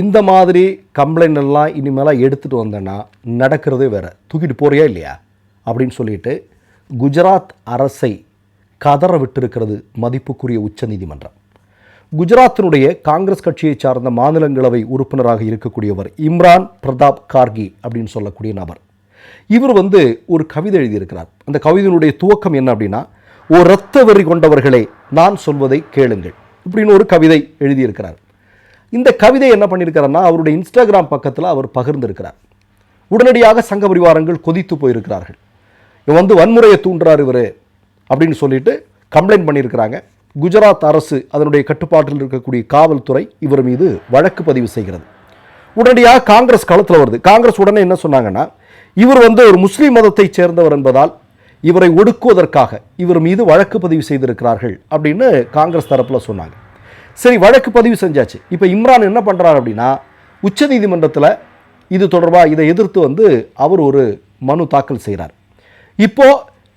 இந்த மாதிரி கம்ப்ளைண்ட் எல்லாம் இனிமேலாம் எடுத்துகிட்டு வந்தேன்னா நடக்கிறதே வேறு. தூக்கிட்டு போறியா இல்லையா? அப்படின்னு சொல்லிட்டு குஜராத் அரசை கதற விட்டிருக்கிறது மதிப்புக்குரிய உச்சநீதிமன்றம். குஜராத்தினுடைய காங்கிரஸ் கட்சியை சார்ந்த மாநிலங்களவை உறுப்பினராக இருக்கக்கூடியவர் இம்ரான் பிரதாப் கார்கி அப்படின்னு சொல்லக்கூடிய நபர். இவர் வந்து ஒரு கவிதை எழுதியிருக்கிறார். அந்த கவிதையினுடைய துவக்கம் என்ன அப்படின்னா ஓ இரத்த வெறி கொண்டவர்களே நான் சொல்வதை கேளுங்கள் இப்படின்னு ஒரு கவிதை எழுதியிருக்கிறார். இந்த கவிதை என்ன பண்ணியிருக்கிறார்னா அவருடைய இன்ஸ்டாகிராம் பக்கத்தில் அவர் பகிர்ந்திருக்கிறார். உடனடியாக சங்க பரிவாரங்கள் கொதித்து போயிருக்கிறார்கள். இவன் வந்து வன்முறையை தூண்டுறார் இவர் அப்படின்னு சொல்லிட்டு கம்ப்ளைண்ட் பண்ணியிருக்கிறாங்க குஜராத் அரசு அதனுடைய கட்டுப்பாட்டில் இருக்கக்கூடிய காவல்துறை இவர் மீது வழக்கு பதிவு செய்கிறது. உடனடியாக காங்கிரஸ் களத்தில் வருது. காங்கிரஸ் உடனே என்ன சொன்னாங்கன்னா இவர் வந்து ஒரு முஸ்லீம் மதத்தைச் சேர்ந்தவர் என்பதால் இவரை ஒடுக்குவதற்காக இவர் மீது வழக்கு பதிவு செய்திருக்கிறார்கள் அப்படின்னு காங்கிரஸ் தரப்பில் சொன்னாங்க. சரி வழக்கு பதிவு செஞ்சாச்சு. இப்போ இம்ரான் என்ன பண்ணுறாரு அப்படின்னா உச்சநீதிமன்றத்தில் இது தொடர்பாக இதை எதிர்த்து வந்து அவர் ஒரு மனு தாக்கல் செய்கிறார் இப்போ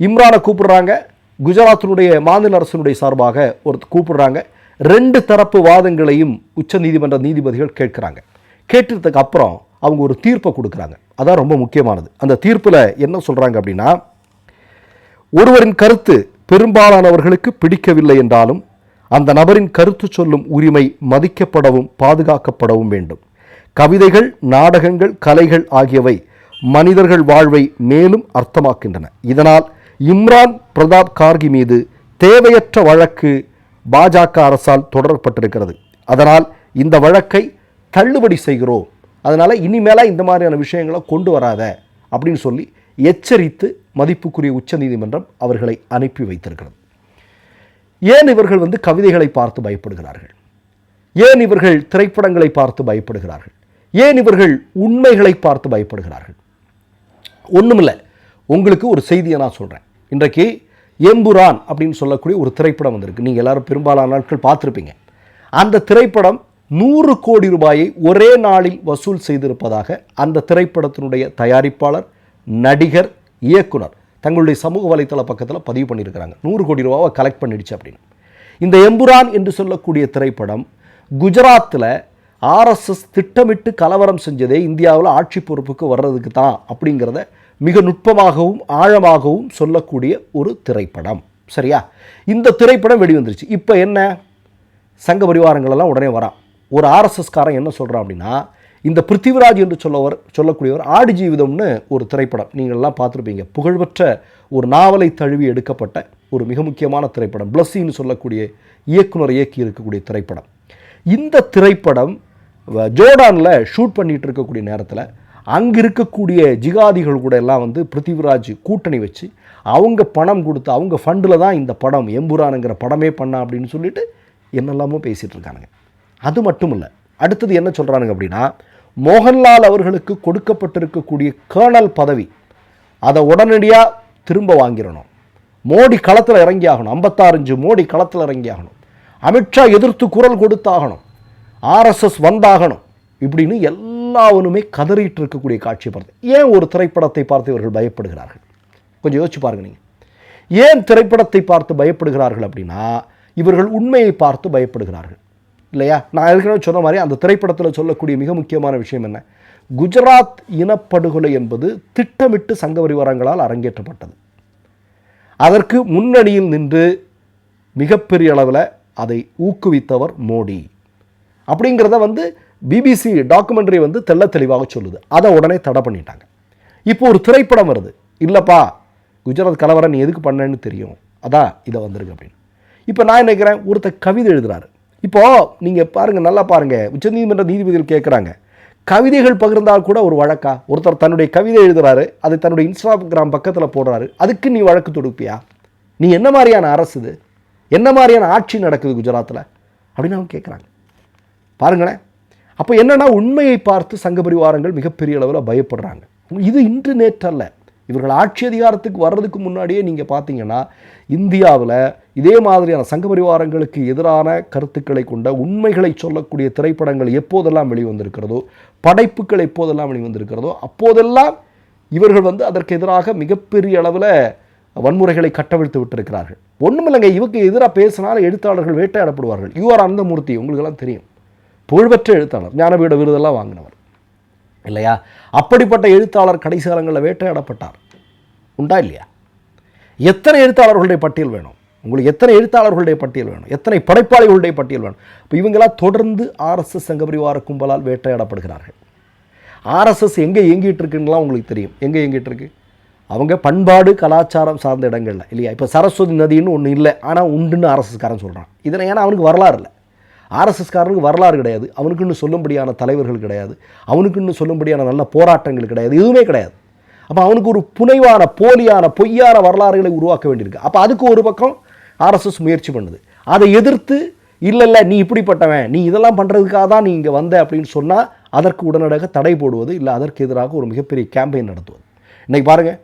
இம்ரானை கூப்பிடுறாங்க குஜராத்தினுடைய மாநில அரசினுடைய சார்பாக ஒரு கூப்பிடுறாங்க ரெண்டு தரப்பு வாதங்களையும் உச்சநீதிமன்ற நீதிபதிகள் கேட்குறாங்க. கேட்டதுக்கு அப்புறம் அவங்க ஒரு தீர்ப்பை கொடுக்குறாங்க. அதான் ரொம்ப முக்கியமானது. அந்த தீர்ப்பில் என்ன சொல்கிறாங்க அப்படின்னா ஒருவரின் கருத்து பெரும்பாலானவர்களுக்கு பிடிக்கவில்லை என்றாலும் அந்த நபரின் கருத்து சொல்லும் உரிமை மதிக்கப்படவும் பாதுகாக்கப்படவும் வேண்டும். கவிதைகள் நாடகங்கள் கலைகள் ஆகியவை மனிதர்கள் வாழ்வை மேலும் அர்த்தமாக்கின்றன. இதனால் இம்ரான் பிரதாப் கார்கி மீது தேவையற்ற வழக்கு பாஜக அரசால் தொடரப்பட்டிருக்கிறது. அதனால் இந்த வழக்கை தள்ளுபடி செய்கிறோம். அதனால் இனிமேல இந்த மாதிரியான விஷயங்களை கொண்டு வராத அப்படின்னு சொல்லி எச்சரித்து மதிப்புக்குரிய உச்சநீதிமன்றம் அவர்களை அனுப்பி வைத்திருக்கிறது. ஏன் இவர்கள் வந்து கவிதைகளை பார்த்து பயப்படுகிறார்கள்? ஏன் இவர்கள் திரைப்படங்களை பார்த்து பயப்படுகிறார்கள்? ஏன் இவர்கள் உண்மைகளை பார்த்து பயப்படுகிறார்கள்? ஒன்றுமில்லை உங்களுக்கு ஒரு செய்தியை நான் சொல்கிறேன் இன்றைக்கு எம்புரான் அப்படின்னு சொல்லக்கூடிய ஒரு திரைப்படம் வந்திருக்கு. நீங்கள் எல்லாரும் பெரும்பாலான நாட்கள் பார்த்துருப்பீங்க. அந்த திரைப்படம் நூறு கோடி ரூபாயை ஒரே நாளில் வசூல் செய்திருப்பதாக அந்த திரைப்படத்தினுடைய தயாரிப்பாளர் நடிகர் இயக்குனர் தங்களுடைய சமூக வலைத்தள பக்கத்தில் பதிவு பண்ணியிருக்கிறாங்க. நூறு கோடி ரூபாவை கலெக்ட் பண்ணிடுச்சு அப்படின்னு. இந்த எம்புரான் என்று சொல்லக்கூடிய திரைப்படம் குஜராத்தில் ஆர்எஸ்எஸ் திட்டமிட்டு கலவரம் செஞ்சதே இந்தியாவில் ஆட்சி பொறுப்புக்கு வர்றதுக்கு தான் அப்படிங்கிறத மிக நுட்பமாகவும் ஆழமாகவும் சொல்லக்கூடிய ஒரு திரைப்படம். சரியா? இந்த திரைப்படம் வெளிவந்துருச்சு. இப்போ என்ன? சங்க பரிவாரங்கள் எல்லாம் உடனே வரான். ஒரு ஆர்எஸ்எஸ்காரன் என்ன சொல்கிறான் அப்படின்னா இந்த பிருத்திவிராஜ் என்று சொல்லவர் சொல்லக்கூடியவர் ஆடு ஜீவிதம்னு ஒரு திரைப்படம். நீங்கள்லாம் பார்த்துருப்பீங்க. புகழ்பெற்ற ஒரு நாவலை தழுவி எடுக்கப்பட்ட ஒரு மிக முக்கியமான திரைப்படம். பிளஸ்ஸின்னு சொல்லக்கூடிய இயக்குனர் இயக்கி இருக்கக்கூடிய திரைப்படம். இந்த திரைப்படம் வ- ஜோர்டானில் ஷூட் பண்ணிகிட்டு இருக்கக்கூடிய நேரத்தில் அங்கே இருக்கக்கூடிய ஜிகாதிகள் கூட எல்லாம் வந்து பிருத்திவிராஜ் கூட்டணி வச்சு அவங்க பணம் கொடுத்து அவங்க ஃபண்டில் தான் இந்த படம் எம்புரானுங்கிற படமே பண்ணா அப்படின்னு சொல்லிட்டு என்னெல்லாமோ பேசிகிட்டு இருக்கானுங்க. அது மட்டும் இல்லை அடுத்தது என்ன சொல்கிறானுங்க அப்படின்னா மோகன்லால் அவர்களுக்கு கொடுக்கப்பட்டிருக்கக்கூடிய கேர்னல் பதவி அதை உடனடியாக திரும்ப வாங்கிடணும். மோடி களத்தில் இறங்கி ஆகணும். ஐம்பத்தாறஞ்சு மோடி களத்தில் இறங்கி ஆகணும். அமித்ஷா எதிர்த்து குரல் கொடுத்தாகணும். ஆர்எஸ்எஸ் வந்தாகணும். இப்படின்னு எல்லாவனுமே கதறிட்டு இருக்கக்கூடிய காட்சியை பார்த்து ஏன் ஒரு திரைப்படத்தை பார்த்து இவர்கள் பயப்படுகிறார்கள்? கொஞ்சம் யோசிச்சு பாருங்க நீங்கள் ஏன் திரைப்படத்தை பார்த்து பயப்படுகிறார்கள் அப்படின்னா இவர்கள் உண்மையை பார்த்து பயப்படுகிறார்கள். இல்லையா? நான் ஏற்கனவே சொன்ன மாதிரி அந்த திரைப்படத்தில் சொல்லக்கூடிய மிக முக்கியமான விஷயம் என்ன? குஜராத் இனப்படுகொலை என்பது திட்டமிட்டு சங்க பரிவாரங்களால் அரங்கேற்றப்பட்டது. அதற்கு முன்னணியில் நின்று மிகப்பெரிய அளவில் அதை ஊக்குவித்தவர் மோடி. அப்படிங்கிறத வந்து பிபிசி டாக்குமெண்ட்ரி வந்து தெல்ல தெளிவாக சொல்லுது. அதை உடனே தடை பண்ணிட்டாங்க. இப்போ ஒரு திரைப்படம் வருது. இல்லைப்பா குஜராத் கலவரம் நீ எதுக்கு பண்ணேன்னு தெரியும். அதான் இதை வந்திருக்கு அப்படின்னு. இப்போ நான் நினைக்கிறேன்? ஒருத்தர் கவிதை எழுதுகிறாரு இப்போது நீங்கள் பாருங்கள் நல்லா பாருங்கள் உச்சநீதிமன்ற நீதிபதிகள் கேட்குறாங்க கவிதைகள் பகிர்ந்தால் கூட ஒரு வழக்கா? ஒருத்தர் தன்னுடைய கவிதை எழுதுறாரு அதை தன்னுடைய இன்ஸ்டாகிராம் பக்கத்தில் போடுறாரு. அதுக்கு நீ வழக்கு தொடுப்பியா? நீ என்ன மாதிரியான அரசு இது? என்ன மாதிரியான ஆட்சி நடக்குது குஜராத்தில் அப்படின்னு அவங்க கேட்குறாங்க பாருங்களேன். அப்போ என்னென்னா உண்மையை பார்த்து சங்க பரிவாரங்கள் மிகப்பெரிய அளவில் பயப்படுறாங்க. இது இன்று நேற்றல்ல. இவர்கள் ஆட்சி அதிகாரத்துக்கு வர்றதுக்கு முன்னாடியே நீங்கள் பார்த்தீங்கன்னா இந்தியாவில் இதே மாதிரியான சங்க பரிவாரங்களுக்கு எதிரான கருத்துக்களை கொண்ட உண்மைகளை சொல்லக்கூடிய திரைப்படங்கள் எப்போதெல்லாம் வெளிவந்திருக்கிறதோ படைப்புகள் எப்போதெல்லாம் வெளிவந்திருக்கிறதோ அப்போதெல்லாம் இவர்கள் வந்து அதற்கு எதிராக மிகப்பெரிய அளவில் வன்முறைகளை கட்டவிழ்த்து விட்டிருக்கிறார்கள். ஒன்றுமில்லைங்க இவருக்கு எதிராக பேசினாலும் எழுத்தாளர்கள் வேட்டையாடப்படுவார்கள். யூஆர் அந்தமூர்த்தி உங்களுக்கெல்லாம் தெரியும். புகழ்பெற்ற எழுத்தாளர் ஞானபீட விருதெல்லாம் வாங்கினவர். இல்லையா? அப்படிப்பட்ட எழுத்தாளர் கடைசி காலங்களில் வேட்டையாடப்பட்டார். உண்டா இல்லையா? எத்தனை எழுத்தாளர்களுடைய பட்டியல் வேணும்? உங்களுக்கு எத்தனை எழுத்தாளர்களுடைய பட்டியல் வேணும்? எத்தனை படைப்பாளிகளுடைய பட்டியல் வேணும்? இப்போ இவங்கெல்லாம் தொடர்ந்து ஆர்எஸ்எஸ் சங்கபரிவார கும்பலால் வேட்டையாடப்படுகிறார்கள். ஆர்எஸ்எஸ் எங்கே இயங்கிட்டு இருக்குன்னுலாம் உங்களுக்கு தெரியும். எங்கே இயங்கிட்டு இருக்கு? அவங்க பண்பாடு கலாச்சாரம் சார்ந்த இடங்களில் இல்லையா? இப்போ சரஸ்வதி நதின்னு ஒன்று இல்லை ஆனால் உண்டுன்னு ஆர்எஸ்எஸ்காரன் சொல்கிறான் இதனை ஏன்னா அவனுக்கு வரலாறு இல்லை. ஆர்எஸ்எஸ்காரனுக்கு வரலாறு கிடையாது. அவனுக்குன்னு சொல்லும்படியான தலைவர்கள் கிடையாது. அவனுக்குன்னு சொல்லும்படியான நல்ல போராட்டங்கள் கிடையாது. எதுவுமே கிடையாது. அப்போ அவனுக்கு ஒரு புனைவான போலியான பொய்யான வரலாறுகளை உருவாக்க வேண்டியிருக்கு. அப்போ அதுக்கு ஒரு பக்கம் ஆர்எஸ்எஸ் முயற்சி பண்ணுது. அதை எதிர்த்து இல்லை இல்லை நீ இப்படிப்பட்டவன் நீ இதெல்லாம் பண்ணுறதுக்காக தான் நீ இங்கே வந்த அப்படின்னு சொன்னால் அதற்கு உடனடியாக தடை போடுவது இல்லை அதற்கு எதிராக ஒரு மிகப்பெரிய கேம்பெயின் நடத்துவது. இன்னைக்கு பாருங்கள்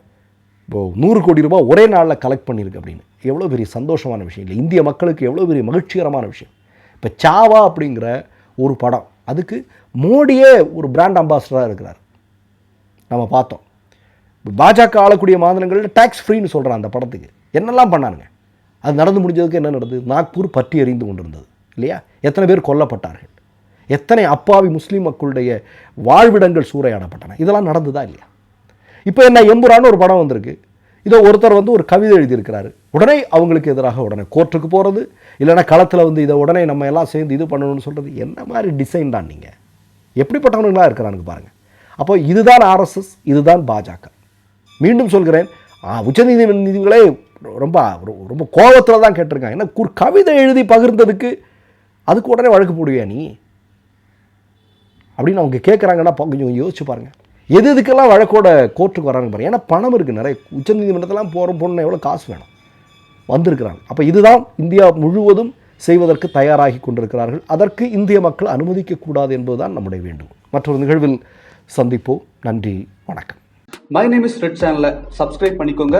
இப்போ நூறு கோடி ரூபாய் ஒரே நாளில் கலெக்ட் பண்ணியிருக்கு அப்படின்னு. எவ்வளோ பெரிய சந்தோஷமான விஷயம். இல்லை இந்திய மக்களுக்கு எவ்வளோ பெரிய மகிழ்ச்சிகரமான விஷயம். இப்போ சாவா அப்படிங்கிற ஒரு படம் அதுக்கு மோடியே ஒரு பிராண்ட் அம்பாசடராக இருக்கிறார். நம்ம பார்த்தோம். பாஜக ஆளக்கூடிய மாநிலங்களில் டேக்ஸ் ஃப்ரீன்னு சொல்கிறான் அந்த படத்துக்கு. என்னெல்லாம் பண்ணானுங்க? அது நடந்து முடிஞ்சதுக்கு என்ன நடந்தது? நாக்பூர் பற்றி எறிந்து கொண்டிருந்தது இல்லையா? எத்தனை பேர் கொல்லப்பட்டார்கள்? எத்தனை அப்பாவி முஸ்லீம் மக்களுடைய வாழ்விடங்கள் சூறையாடப்பட்டன? இதெல்லாம் நடந்ததா இல்லையா? இப்போ என்ன எம்புரான்னு ஒரு படம் வந்திருக்கு. இதோ ஒருத்தர் வந்து ஒரு கவிதை எழுதியிருக்கிறாரு. உடனே அவங்களுக்கு எதிராக உடனே கோர்ட்டுக்கு போகிறது இல்லைன்னா களத்தில் வந்து இதை உடனே நம்ம எல்லாம் சேர்ந்து இது பண்ணணும்னு சொல்கிறது என்ன மாதிரி டிசைன் தான் நீங்கள் எப்படிப்பட்டவனுங்களா இருக்கிறானுங்க பாருங்கள் அப்போ இதுதான் ஆர்எஸ்எஸ் இதுதான் பாஜக மீண்டும் சொல்கிறேன் உச்சநீதிமன்ற நீதிகளே ரொம்ப ரொம்ப கோபத்தில் தான் கேட்டிருக்காங்க. ஏன்னா ஒரு கவிதை எழுதி பகிர்ந்ததுக்கு அதுக்கு உடனே வழக்கு போடுவியா நீ? அப்படின்னு அவங்க கேட்குறாங்கன்னா கொஞ்சம் யோசிச்சு பாருங்கள் எது எதுக்கெல்லாம் வழக்கோட கோர்ட்டுக்கு வராங்க பாருங்க. ஏன்னா பணம் இருக்குது நிறைய. உச்சநீதிமன்றத்தெல்லாம் போகிற பொண்ணு எவ்வளோ காசு வேணும்? வந்திருக்கிறாங்க. அப்போ இதுதான் இந்தியா முழுவதும் செய்வதற்கு தயாராகி கொண்டிருக்கிறார்கள். அதற்கு இந்திய மக்கள் அனுமதிக்கக்கூடாது என்பதுதான் நம்முடைய வேண்டும். மற்றொரு நிகழ்வில் சந்திப்போம். நன்றி வணக்கம். மை நேம் இஸ் ரெட் சேனலை சப்ஸ்கிரைப் பண்ணிக்கோங்க.